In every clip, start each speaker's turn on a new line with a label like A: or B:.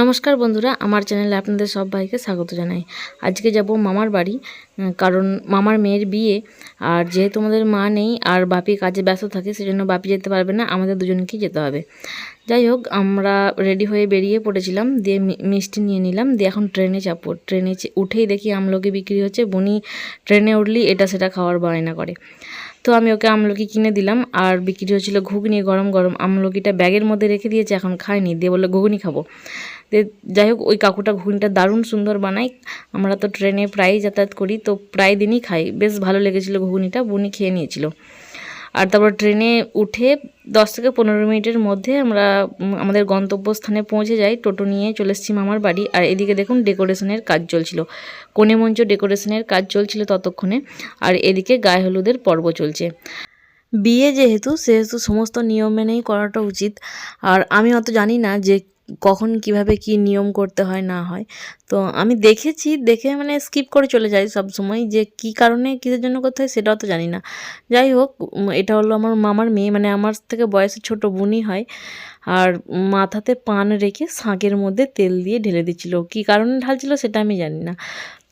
A: নমস্কার বন্ধুরা, আমার চ্যানেলে আপনাদের সব ভাইকে স্বাগত জানাই। আজকে যাব মামার বাড়ি কারণ মামার মেয়ের বিয়ে, আর যেহেতু আমাদের মা নেই আর বাপি কাজে ব্যস্ত থাকে, সেজন্য বাপি যেতে পারবে না, আমাদের দুজনকেই যেতে হবে। যাই হোক আমরা রেডি হয়ে বেরিয়ে পড়েছিলাম, দিয়ে মিষ্টি নিয়ে নিলাম, দিয়ে এখন ট্রেনে চাপো ট্রেনে উঠেই দেখি আমলকি বিক্রি হচ্ছে, বুনি ট্রেনে উঠলি এটা সেটা খাওয়ার বায়না করে। তো আমি ওকে আমলকি কিনে দিলাম, আর বিক্রি হচ্ছিল ঘুগনি গরম গরম। আমলকিটা ব্যাগের মধ্যে রেখে দিয়েছে, এখন খায়নি দিয়ে বলল, ঘুগনি খাব। দিয়ে যাই হোক ওই কাকুটা ঘুগনিটা দারুণ সুন্দর বানায়। আমরা তো ট্রেনে প্রায়ই যাতায়াত করি, তো প্রায় দিনই খাই। বেশ ভালো লেগেছিলো ঘুগনিটা, বনি খেয়ে নিয়েছিল। আর তারপর ট্রেনে উঠে দশ থেকে পনেরো মিনিটের মধ্যে আমরা আমাদের গন্তব্যস্থানে পৌঁছে যাই, টোটো নিয়ে চলে এসেছি মামার বাড়ি। আর এদিকে দেখুন ডেকোরেশনের কাজ চলছিল। কোণে মঞ্চ ডেকোরেশনের কাজ চলছিল ততক্ষণে। আর এদিকে গায়ে হলুদের পর্ব চলছে। বিয়ে যেহেতু, সেহেতু সমস্ত নিয়ম মেনেই করাটা উচিত। আর আমি অত জানি না যে কখন কীভাবে কি নিয়ম করতে হয়, না হয়। তো আমি দেখেছি, দেখে মানে স্কিপ করে চলে যাই সব সময় যে কি কারণে কিসের জন্য করতে হয় সেটাও তো জানি না। যাই হোক এটা হলো আমার মামার মেয়ে মানে আমার থেকে বয়সে ছোট বোনই হয়। আর মাথাতে পান রেখে শাঁকের মধ্যে তেল দিয়ে ঢেলে দিচ্ছিল। কি কারণে ঢালছিল সেটা আমি জানি না।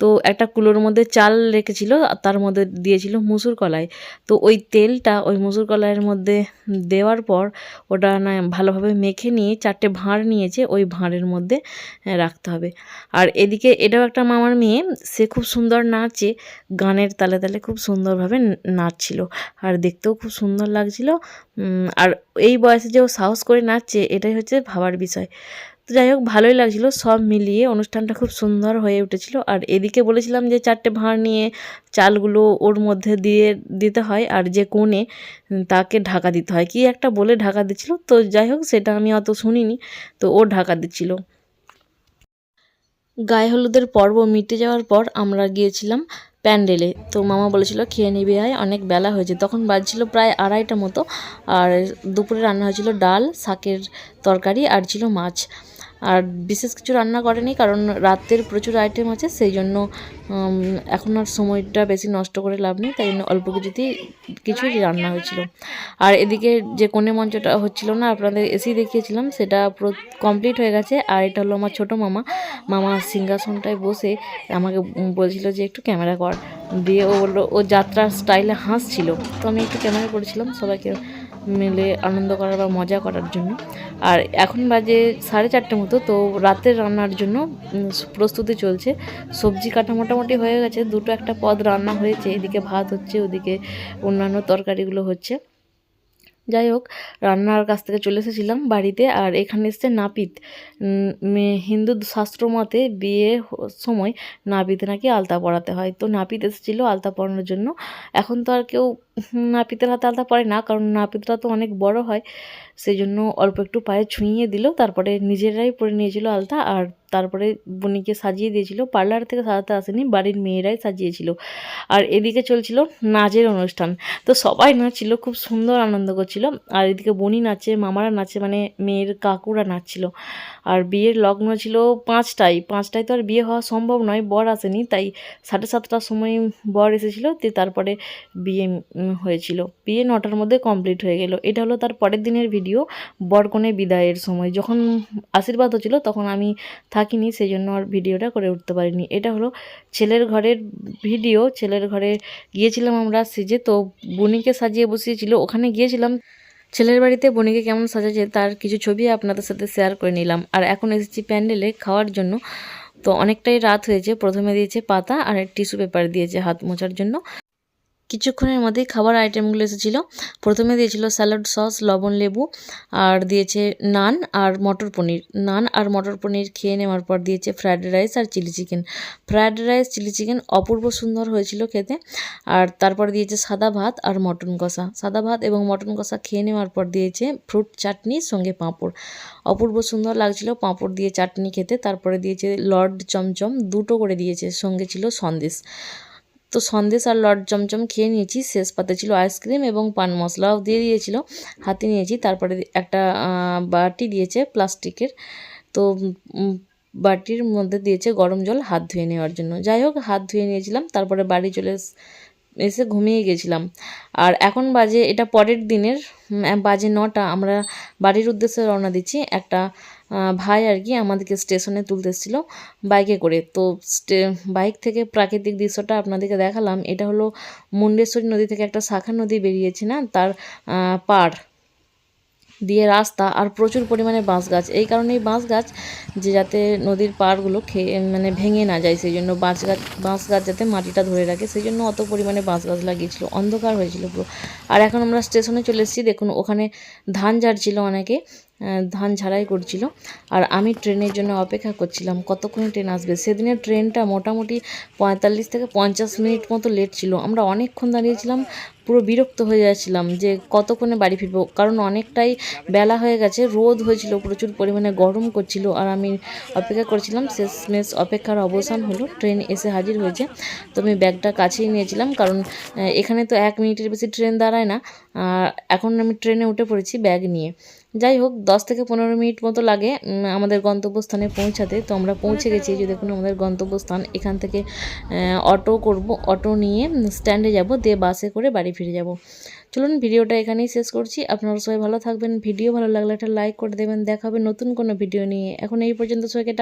A: তো একটা কুলোর মধ্যে চাল রেখেছিল তার মধ্যে দিয়েছিল মুসুর কলাই। তো ওই তেলটা ওই মুসুর কলাইয়ের মধ্যে দেওয়ার পর ওটা না ভালোভাবে মেখে নিয়ে চারটে ভাঁড় নিয়েছে, ওই ভাঁড়ের মধ্যে রাখতে হবে। আর এদিকে এটাও একটা মামার মেয়ে, সে খুব সুন্দর নাচে, গানের তালে তালে খুব সুন্দরভাবে নাচছিল। আর দেখতেও খুব সুন্দর লাগছিল আর এই বয়সে যে ও সাহস করে নাচছে এটাই হচ্ছে ভাবার বিষয়। তো যাই হোক, ভালোই লাগছিল। সব মিলিয়ে অনুষ্ঠানটা খুব সুন্দর হয়ে উঠেছিল। আর এদিকে বলেছিলাম যে চারটে ভাঁড় নিয়ে চালগুলো ওর মধ্যে দিয়ে দিতে হয় আর যে কোণে তাকে ঢাকা দিতে হয়। কি একটা বলে ঢাকা দিচ্ছিল? তো যাই হোক, সেটা আমি অত শুনিনি। তো ও ঢাকা দিচ্ছিল। গায়ে হলুদের পর্ব মিটে যাওয়ার পর আমরা গিয়েছিলাম প্যান্ডেলে তো মামা বলেছিল, খেয়ে নিবি আয়। অনেক বেলা হয়েছে। তখন বাজছিল প্রায় আড়াইটা মতো। আর দুপুরে রান্না হয়েছিল ডাল, শাকের তরকারি আর ছিল মাছ। আর বিশেষ কিছু রান্না করেনি কারণ রাতের প্রচুর আইটেম আছে সেই জন্য এখন আর সময়টা বেশি নষ্ট করে লাভ নেই তাই জন্য অল্প কিছুতেই কিছুই রান্না হয়েছিল। আর এদিকে যে কোণে মঞ্চটা হচ্ছিল না আপনাদের এসি দেখিয়েছিলাম সেটা পুরো কমপ্লিট হয়ে গেছে আর এটা হলো আমার ছোটো মামা। মামা সিংহাসনটায় বসে আমাকে বলছিল যে একটু ক্যামেরা কর। দিয়ে ও বলল ও যাত্রার স্টাইলে হাসছিল। তো আমি একটু ক্যামেরা করেছিলাম সবাইকে মিলে আনন্দ করার বা মজা করার জন্য। আর এখন বাজে সাড়ে চারটে মতো, তো রাতের রান্নার জন্য প্রস্তুতি চলছে। সবজি কাটা মোটামুটি হয়ে গেছে, দুটো একটা পদ রান্না হয়েছে, এদিকে ভাত হচ্ছে, ওদিকে অন্যান্য তরকারিগুলো হচ্ছে। যাই হোক, রান্নার কাছ থেকে চলে এসেছিলাম বাড়িতে, আর এখানে এসছে নাপিত। হিন্দু শাস্ত্র মতে বিয়ে সময় নাপিতে নাকি আলতা পরাতে হয়। তো নাপিত এসেছিল আলতা পরানোর জন্য। এখন তো আর কেউ নাপিতের হাতে আলতা পরে না, কারণ নাপিতটা তো অনেক বড় হয়। সেই জন্য অল্প একটু পায়ে ছুঁইয়ে দিল তারপরে নিজেরাই পরে নিয়েছিল আলতা আর তারপরে বুনিকে সাজিয়ে দিয়েছিল। পার্লার থেকে সাজাতে আসেনি, বাড়ির মেয়েরাই সাজিয়েছিল। আর এদিকে চলছিল নাচের অনুষ্ঠান। তো সবাই নাচছিল, খুব সুন্দর আনন্দ করছিল। আর এদিকে বনি নাচে, মামারা নাচে মানে মেয়ের কাকুরা নাচছিল। আর বিয়ের লগ্ন ছিল পাঁচটায়। পাঁচটায় তো আর বিয়ে হওয়া সম্ভব নয়, বর আসেনি, তাই সাড়ে সাতটার সময় বর এসেছিল, দিয়ে তারপরে বিয়ে হয়েছিল। বিয়ে নটার মধ্যে কমপ্লিট হয়ে গেল। এটা হলো তার পরের দিনের ভিডিও, বরকনে বিদায়ের সময়। যখন আশীর্বাদ হচ্ছিল, তখন আমি থাকিনি সেই জন্য আর ভিডিওটা করে উঠতে পারিনি। এটা হলো ছেলের ঘরের ভিডিও। ছেলের ঘরে গিয়েছিলাম আমরা সেজে, তো বুনিকে সাজিয়ে বসিয়েছিল। ওখানে গিয়েছিলাম। ছেলের বাড়িতে বনিকে কেমন সাজাচ্ছে তার কিছু ছবি আপনাদের সাথে শেয়ার করে নিলাম। আর এখন এসেছি প্যান্ডেলে খাওয়ার জন্য। তো অনেকটাই রাত হয়েছে। প্রথমে দিয়েছে পাতা আর টিস্যু পেপার দিয়েছে হাত মোছার জন্য। কিছুক্ষণের মধ্যেই খাবার আইটেমগুলো এসেছিল। প্রথমে দিয়েছিল স্যালাড সস লবণ, লেবু, আর দিয়েছে নান আর মটর পনির। নান আর মটর পনির খেয়ে নেওয়ার পর দিয়েছে ফ্রায়েড রাইস আর chilli chicken fried rice chilli chicken অপূর্ব সুন্দর হয়েছিল খেতে। আর তারপর দিয়েছে সাদা ভাত আর মটন কষা। সাদা ভাত এবং মটন কষা খেয়ে নেওয়ার পর দিয়েছে ফ্রুট চাটনি সঙ্গে পাঁপড়। অপূর্ব সুন্দর লাগছিল পাঁপড় দিয়ে চাটনি খেতে। তারপরে দিয়েছে লর্ড চমচম দুটো করে দিয়েছে, সঙ্গে ছিল সন্দেশ। তো সন্দেশ আর লট চমচম খেয়ে নিয়েছি, শেষ পাতে ছিল আইসক্রিম এবং পান মশলাও দিয়ে দিয়েছিল, হাতে নিয়েছি, তারপরে একটা বাটি দিয়েছে প্লাস্টিকের, তো বাটির মধ্যে দিয়েছে গরম জল, হাত ধুয়ে নেওয়ার জন্য। যাই হোক, হাত ধুয়ে নিয়েছিলাম, তারপরে বাড়ি চলে এস- ঘুমিয়ে গেছিলাম। আর এখন বাজে, এটা পরের দিনের বাজে নটা, আমরা বাড়ির উদ্দেশ্যে রওনা দিচ্ছি, একটা ভাই আর কি আমাদেরকে স্টেশনে তুলতে এসেছিল বাইকে করে। তো বাইক থেকে প্রাকৃতিক দৃশ্যটা আপনাদেরকে দেখালাম। এটা হলো মুন্ডেশ্বরী নদী থেকে একটা শাখা নদী বেরিয়েছে না, তার পাড় দিয়ে রাস্তা আর প্রচুর পরিমাণে বাঁশ গাছ এই কারণেই বাঁশ গাছ যে যাতে নদীর পাড়গুলো খেয়ে মানে ভেঙে না যায়, সেই জন্য বাঁশ গাছ বাঁশ গাছ যাতে মাটিটা ধরে রাখে, সেই জন্য অত পরিমাণে বাঁশ গাছ লাগিয়েছিল, অন্ধকার হয়েছিল পুরো। আর এখন আমরা স্টেশনে চলে এসেছি, দেখুন ওখানে ধান ঝাড়ছিল অনেকে ধান ঝাড়াই করছিল। আর আমি ট্রেনের জন্য অপেক্ষা করছিলাম, কতক্ষণে ট্রেন আসবে? সেদিনের ট্রেনটা মোটামুটি পঁয়তাল্লিশ থেকে পঞ্চাশ মিনিট মতো লেট ছিল। আমরা অনেকক্ষণ দাঁড়িয়েছিলাম, পুরো বিরক্ত হয়ে যাচ্ছিলাম যে কতক্ষণে বাড়ি ফিরবো। কারণ অনেকটাই বেলা হয়ে গেছে, রোদ হয়েছিল, প্রচুর পরিমাণে গরম করছিল। আর আমি অপেক্ষা করছিলাম, শেষমেশ অপেক্ষার অবসান হলো, ট্রেন এসে হাজির হয়েছে। তো আমি ব্যাগটা কাছেই নিয়েছিলাম, কারণ এখানে তো এক মিনিটের বেশি ট্রেন দাঁড়ায় না। এখন আমি ট্রেনে উঠে পড়েছি ব্যাগ নিয়ে। যাই হোক দশ থেকে পনেরো মিনিট মতো লাগে আমাদের গন্তব্যস্থানে পৌঁছাতে। তো আমরা পৌঁছে গেছি যদি যে দেখুন আমাদের গন্তব্যস্থান। এখান থেকে অটো করব অটো নিয়ে স্ট্যান্ডে যাব দিয়ে বাসে করে বাড়ি ফিরে যাব। চলুন ভিডিওটা এখানেই শেষ করছি। আপনারা সবাই ভালো থাকবেন। ভিডিও ভালো লাগলে একটা লাইক করে দেবেন। দেখাবে নতুন কোনো ভিডিও নিয়ে। এখন এই পর্যন্ত সবাইকে